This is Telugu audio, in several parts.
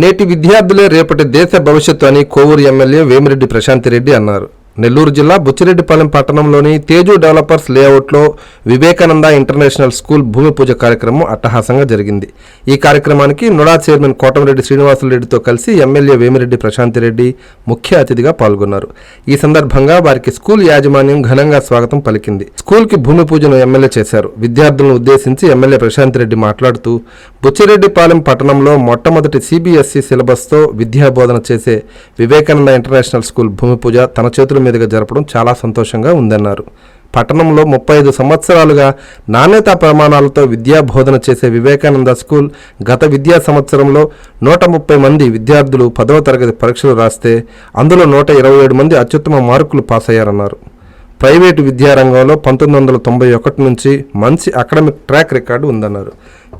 నేటి విద్యార్థులే రేపటి దేశ భవిష్యత్తు అని కోవూరు ఎమ్మెల్యే వేమిరెడ్డి ప్రశాంతిరెడ్డి అన్నారు. నెల్లూరు జిల్లా బుచ్చిరెడ్డిపాలెం పట్టణంలోని తేజు డెవలపర్స్ లేఅవుట్లో వివేకానంద ఇంటర్నేషనల్ స్కూల్ భూమి పూజ కార్యక్రమం అట్టహాసంగా జరిగింది. ఈ కార్యక్రమానికి నుడా చైర్మన్ కోటమిరెడ్డి శ్రీనివాసులరెడ్డితో కలిసి ఎమ్మెల్యే వేమిరెడ్డి ప్రశాంతిరెడ్డి ముఖ్య అతిథిగా పాల్గొన్నారు. ఈ సందర్భంగా వారికి స్కూల్ యాజమాన్యం ఘనంగా స్వాగతం పలికింది. స్కూల్కి భూమి పూజను ఎమ్మెల్యే చేశారు. విద్యార్థులను ఉద్దేశించి ఎమ్మెల్యే ప్రశాంతిరెడ్డి మాట్లాడుతూ బుచ్చిరెడ్డిపాలెం పట్టణంలో మొట్టమొదటి సిబిఎస్ఈ సిలబస్తో విద్యా బోధన చేసే వివేకానంద ఇంటర్నేషనల్ స్కూల్ భూమి పూజ తన చేతుల మీదుగా జరపడం చాలా సంతోషంగా ఉందన్నారు. పట్టణంలో ముప్పై ఐదు సంవత్సరాలుగా నాణ్యతా ప్రమాణాలతో విద్యా బోధన చేసే వివేకానంద స్కూల్ గత విద్యా సంవత్సరంలో నూట ముప్పై మంది విద్యార్థులు పదవ తరగతి పరీక్షలు రాస్తే అందులో నూట ఇరవై ఏడు మంది అత్యుత్తమ మార్కులు పాస్ అయ్యారన్నారు ప్రైవేటు విద్యారంగంలో పంతొమ్మిది వందల తొంభై ఒకటి నుంచి మంచి అకాడమిక్ ట్రాక్ రికార్డు ఉందన్నారు.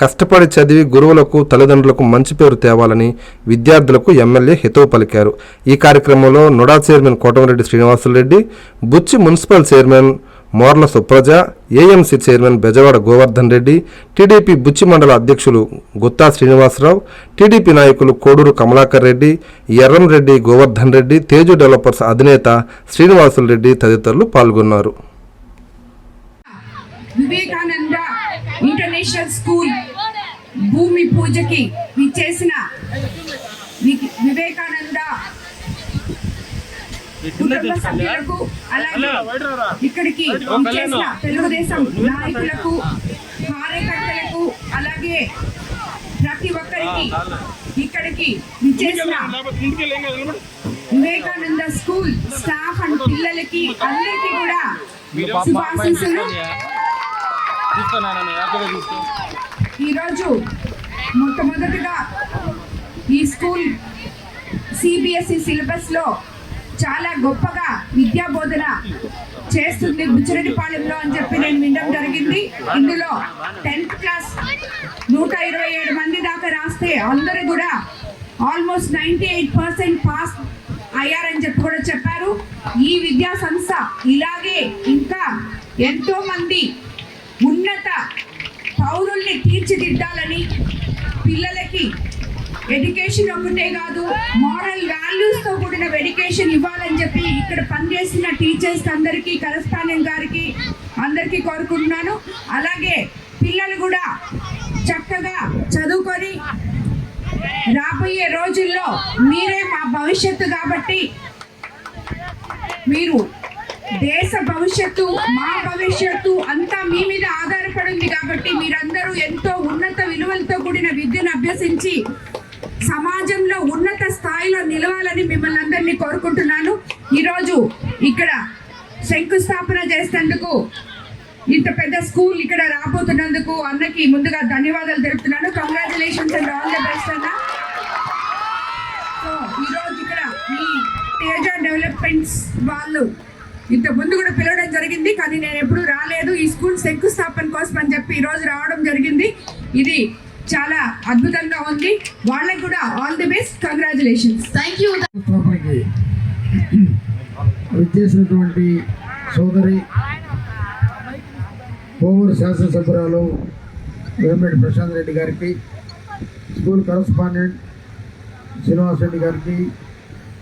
కష్టపడి చదివి గురువులకు తల్లిదండ్రులకు మంచి పేరు తేవాలని విద్యార్థులకు ఎమ్మెల్యే హితవు పలికారు. ఈ కార్యక్రమంలో NUDA chairman Kotamreddy Srinivasulareddy Buchi municipal chairman Morla Supraja AMC chairman Bezawada Govardhan Reddy TDP Buchi మండల అధ్యక్షులు గుత్తా శ్రీనివాసరావు టీడీపీ నాయకులు కోడూరు కమలాకర్ రెడ్డి ఎర్రంరెడ్డి గోవర్ధన్ రెడ్డి తేజు డెవలపర్స్ అధినేత శ్రీనివాసులు రెడ్డి తదితరులు పాల్గొన్నారు. వివేకానంద ఇంటర్నేషనల్ స్కూల్ భూమి పూజకి విచ్చేసిన వివేకానంద కుటుంబ సభ్యులకు అలాగే ఇక్కడికి విచ్చేసిన తెలుగుదేశం నాయకులకు కార్యకర్తలకు అలాగే ప్రతి ఒక్కరికి ఇక్కడికి విచ్చేసిన వివేకానంద స్కూల్ స్టాఫ్ అండ్ పిల్లలకి అందరికీ కూడా శుభాశీస్సులు ఈరోజు మొట్టమొదటిగా ఈ స్కూల్ సిబిఎస్ఈ సిలబస్లో చాలా గొప్పగా విద్యా బోధన చేస్తుంది బుచ్చిరెడ్డిపాలెంలో అని చెప్పి నేను వినడం జరిగింది. ఇందులో టెన్త్ క్లాస్ నూట ఇరవై ఏడు మంది దాకా రాస్తే అందరూ కూడా almost ninety eight percent pass అయ్యారని చెప్పి కూడా చెప్పారు. ఈ విద్యా సంస్థ ఇలాగే ఇంకా ఎంతో మంది ఉన్నత పౌరుల్ని తీర్చిదిద్దాలని పిల్లలకి ఎడ్యుకేషన్ ఒకటే కాదు మోరల్ వాల్యూస్తో కూడిన ఎడ్యుకేషన్ ఇవ్వాలని చెప్పి ఇక్కడ పనిచేస్తున్న టీచర్స్ అందరికీ కరస్పాండెంట్ గారికి అందరికీ కోరుకుంటున్నాను. అలాగే పిల్లలు కూడా చక్కగా చదువుకొని రాబోయే రోజుల్లో మీరే మా భవిష్యత్తు కాబట్టి మీరు దేశ భవిష్యత్తు మా భవిష్యత్తు మీ మీద ఆధారపడింది కాబట్టి మీరందరూ ఎంతో ఉన్నత విలువలతో కూడిన విద్యను అభ్యసించి సమాజంలో ఉన్నత స్థాయిలో నిలవాలని మిమ్మల్ని అందరినీ కోరుకుంటున్నాను. ఈరోజు ఇక్కడ శంకుస్థాపన చేసినందుకు ఇంత పెద్ద స్కూల్ ఇక్కడ రాబోతున్నందుకు అన్నకి ముందుగా ధన్యవాదాలు తెలుపుతున్నాను. Congratulations and all the best అన్న. సో ఈరోజు ఇక్కడ ఈ తేజ డెవలప్మెంట్స్ వాళ్ళు ఇంత ముందు కూడా పిలవడం జరిగింది కానీ నేను ఎప్పుడు రాలేదు. ఈ స్కూల్ శంకుస్థాపన కోసం అని చెప్పి ఈ రోజు రావడం జరిగింది. ఇది చాలా అద్భుతంగా ఉంది. వాళ్ళకి కూడా all the best. Congratulations thank you విచ్చేసినటువంటి సోదరి కోవూరు శాసనసభ్యురాలు వేమిరెడ్డి ప్రశాంత్ రెడ్డి గారికి స్కూల్ కరస్పాండెంట్ శ్రీనివాస్ రెడ్డి గారికి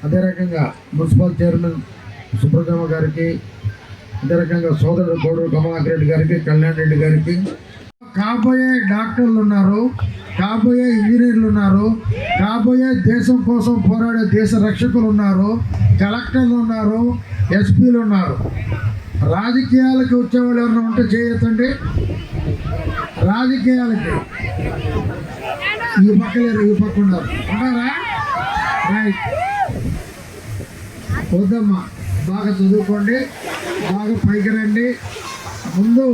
అదే రకంగా మున్సిపల్ చైర్మన్ సుబ్రహ్మణ్య గారికి అదే రకంగా సోదరుడు కోడూరు కమలాకర్ రెడ్డి గారికి కళ్యాణ్ రెడ్డి గారికి. కాబోయే డాక్టర్లు ఉన్నారు కాబోయే ఇంజనీర్లు ఉన్నారు కాబోయే దేశం కోసం పోరాడే దేశ రక్షకులు ఉన్నారు కలెక్టర్లు ఉన్నారు ఎస్పీలు ఉన్నారు. రాజకీయాలకి వచ్చేవాళ్ళు ఎవరైనా ఉంటే చేయొద్దండి రాజకీయాలకి. ఈ పక్క లేరు ఈ పక్క ఉన్నారు. ఉన్నారా? రైట్. వద్దమ్మా. బాగా చదువుకోండి బాగా పైకి రండి. ముందు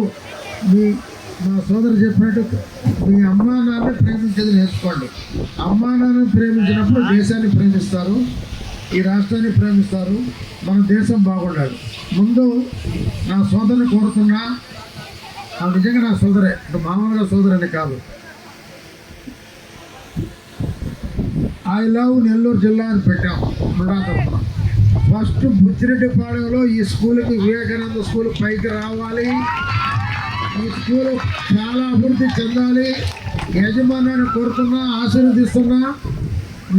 మీ మా సోదరు చెప్పినట్టు మీ అమ్మా నాన్న ప్రేమించేది నేర్చుకోండి. అమ్మా నాన్న ప్రేమించినప్పుడు దేశాన్ని ప్రేమిస్తారు ఈ రాష్ట్రాన్ని ప్రేమిస్తారు మన దేశం బాగుండాలి. ముందు నా సోదరుని కోరుతున్నా ఆ నిజంగా నా సోదరే అంటే మామూలుగా సోదరని కాదు. ఐ లవ్ నెల్లూరు జిల్లా అని పెట్టాం మృడా తరఫున ఫస్ట్ బుచ్చిరెడ్డిపాళెంలో ఈ స్కూల్కి వివేకానంద స్కూల్ పైకి రావాలి. ఈ స్కూల్ చాలా అభివృద్ధి చెందాలి. యజమానాన్ని కోరుతున్నా ఆశీర్వదిస్తున్నా.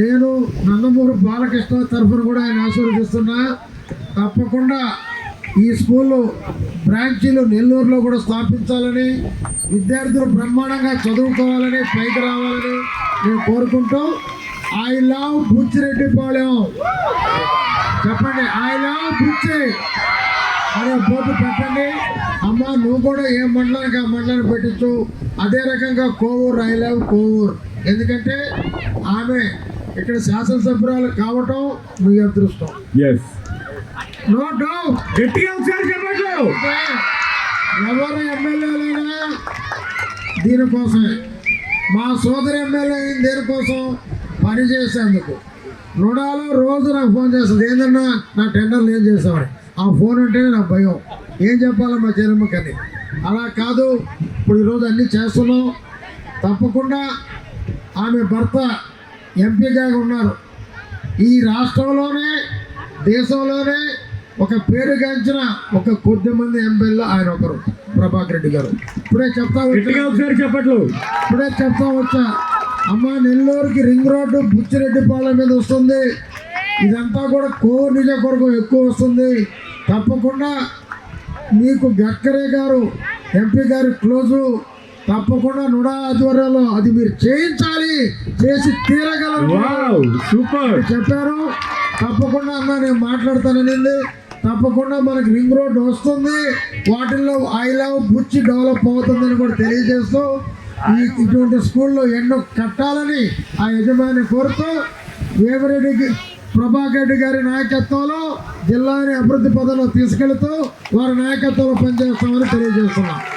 నేను నందమూరి బాలకృష్ణ తరఫున కూడా ఆయన ఆశీర్వదిస్తున్నా. తప్పకుండా ఈ స్కూల్లో బ్రాంచీలు నెల్లూరులో కూడా స్థాపించాలని విద్యార్థులు బ్రహ్మాండంగా చదువుకోవాలని పైకి రావాలని నేను కోరుకుంటూ ఐ లవ్ బుచ్చిరెడ్డిపాళెం చెప్పండి. ఐ లవ్ బుచ్చి అనే బోర్డు పెట్టండి. అమ్మ నువ్వు కూడా ఏ మండలానికి ఆ మండలాన్ని పెట్టచ్చు? అదే రకంగా కోవూరు ఐ లవ్ కోవూరు. ఎందుకంటే ఆమె ఇక్కడ శాసనసభ్యురాలు కావటం మీ అదృష్టం. ఎస్ నో డౌట్ గట్టిగా ఒకసారి చెప్పట్లు ఎవరు ఎమ్మెల్యేలైనా దీనికోసమే. మా సోదరి ఎమ్మెల్యే అయింది దేనికోసం? పని చేసేందుకు. రుణాలు రోజు నాకు ఫోన్ చేస్తుంది. ఏంటన్నా నా టెండర్లు ఏం చేసామని ఆ ఫోన్ అంటేనే నాకు భయం. ఏం చెప్పాలో మా చెల్లెమ్మకని అలా కాదు ఇప్పుడు ఈరోజు అన్నీ చేస్తున్నాం. తప్పకుండా ఆమె భర్త ఎంపీగా ఉన్నారు. ఈ రాష్ట్రంలోనే దేశంలోనే ఒక పేరుగాంచిన ఒక కొద్ది మంది ఎంపీల్లో ఆయన ఒకరు ప్రభాకర్ రెడ్డి గారు. ఇప్పుడే చెప్తా వచ్చా. ఒకసారి చెప్పట్లు. ఇప్పుడే చెప్తా వచ్చా. అమ్మ నెల్లూరుకి రింగ్ రోడ్డు బుచ్చిరెడ్డిపాలెం మీద వస్తుంది. ఇదంతా కూడా కోవూరు నియోజకవర్గం ఎక్కువ వస్తుంది. తప్పకుండా మీకు గడ్కరీ గారు ఎంపీ గారి క్లోజు. తప్పకుండా నుడా ఆధ్వర్యంలో అది మీరు చేయించాలి. చేసి తీరగలరు. Wow super. చెప్పారు. తప్పకుండా అన్న నేను మాట్లాడతానని తప్పకుండా మనకి రింగ్ రోడ్ వస్తుంది. వాటిల్లో ఐ లవ్ బుచ్చి డెవలప్ అవుతుందని కూడా తెలియజేస్తూ ఈ ఇటువంటి స్కూల్లో ఎన్నో కట్టాలని ఆ యజమాని కోరుతూ వేమిరెడ్డి ప్రభాకర్ రెడ్డి గారి నాయకత్వంలో జిల్లాని అభివృద్ధి పదంలో తీసుకెళ్తూ వారి నాయకత్వంలో పనిచేస్తామని తెలియజేస్తున్నాం.